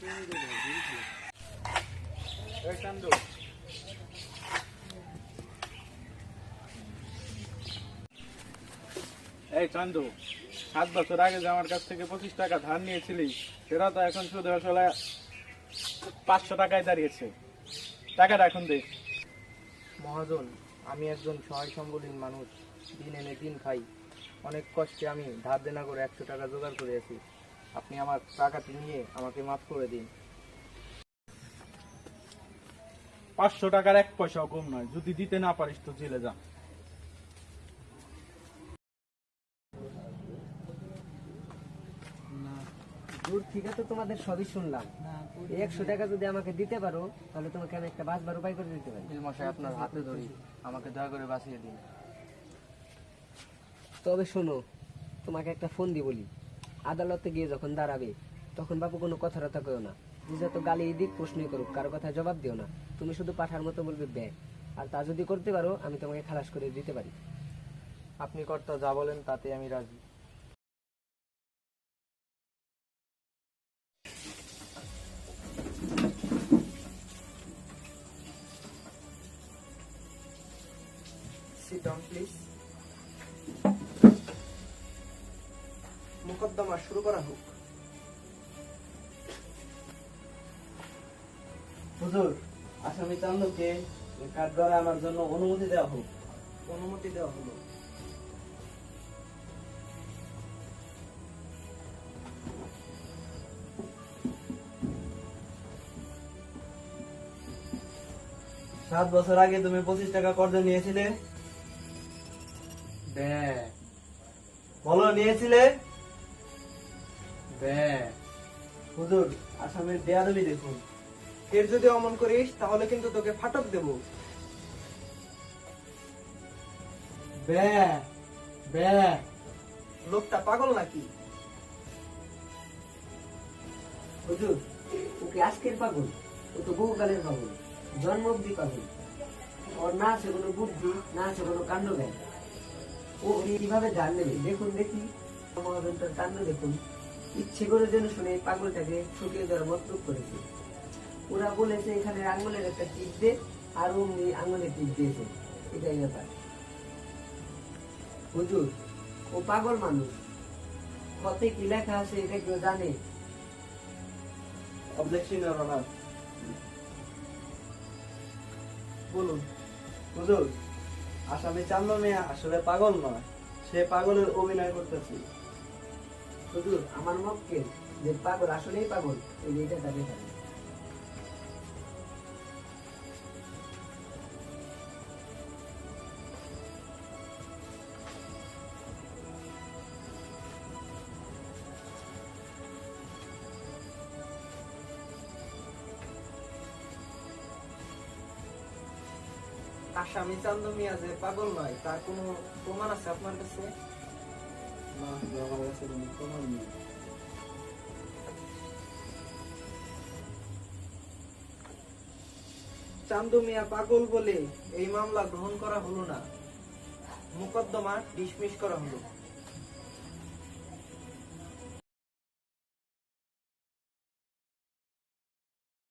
এই চান্দু, সাত বছর আগে যে আমার কাছ থেকে পঁচিশ টাকা ধার নিয়েছিলি, সেটা তো এখন শুধু আসলে পাঁচশো টাকায় দাঁড়িয়েছে। টাকাটা এখন দেখ মহাজন, আমি একজন সহায় সম্বলীন মানুষ। দিন এনে দিন খাই। অনেক কষ্টে আমি ধার দেনা করে একশো টাকা জোগাড় করে আছি। আপনি আমার টাকাটি নিয়ে আমাকে মাফ করে দিন। পাঁচশো টাকার এক পয়সাও কম নয়। যদি দিতে না পারিস তো জেলে যা। দূর থেকে তো তোমাদের সবই শুনলাম। একশো টাকা যদি আমাকে দিতে পারো তাহলে তোমাকে আমি একটা বাস বার উপায় করে দিতে পারি। মশাই আপনার হাতে ধরি। আমাকে দয়া করে বাঁচিয়ে দিন। তবে শোনো তোমাকে একটা ফোন দি বলি। আদালতে গিয়ে যখন দাঁড়াবে তখন বাবু কোনো কথা টথা কেউ না। যে যত গালি দিক প্রশ্নই করুক কারও কথা জবাব দিও না। তুমি শুধু পাঠার মতো বলবে ব্যয়। আর তা যদি করতে পারো আমি তোমাকে খালাস করে দিতে পারি। আপনি কর্তা যা বলেন তাতে আমি রাজি। Sit down, please. মোকদ্দমা শুরু করা হোক। হুজুর আসামি চান্দকে কাঠগড়ে আনার জন্য অনুমতি দেওয়া হোক। অনুমতি দেওয়া হলো। সাত বছর আগে তুমি পঁচিশ টাকা কর্জ নিয়েছিলে? বলো নিয়েছিলে? হুজুর, আসামের বেয়াদবি দেখুন। এর যদি অমন করিস, তাহলে কিন্তু তোকে ফাটক দেব। লোকটা পাগল নাকি? হুজুর ওকে আজকের পাগল? ও তো বহুকালের পাগল। জন্ম অব্দি পাগল। ওর না আছে কোনো বুদ্ধি, না আছে কোনো কাণ্ড জ্ঞান। ও কীভাবে জান নেবে দেখুন দেখি। মহাজনটার কাণ্ড দেখুন। ইচ্ছে করে যেন শুনে পাগলটাকে ছুটিয়ে দেওয়ার মতলব করেছে। ওরা বলেছে, এখানে আঙ্গুলের একটা টিপ দে আর অমনি আঙ্গুলের টিপ দিয়েছে এটাই ব্যাপার। হুজুর, ও পাগল মানুষ। কতে কি লেখা আছে এটা কেউ জানে? অবজেকশন বলুন, হুজুর, আসামি চান্দ মেয়ে আসলে পাগল নয়, সে পাগলের অভিনয় করতেছে। হুজুর আমার মক্কেল যে পাগল, আসলেই পাগল, এই এটা তাদের আসামি চান্দ মিয়া যে পাগল নয়, তার কোনো প্রমাণ আছে আপনার কাছে? চান্দু মিয়া পাগল বলে এই মামলা গ্রহণ করা হলো না। মোকদ্দমা ডিসমিস করা হলো।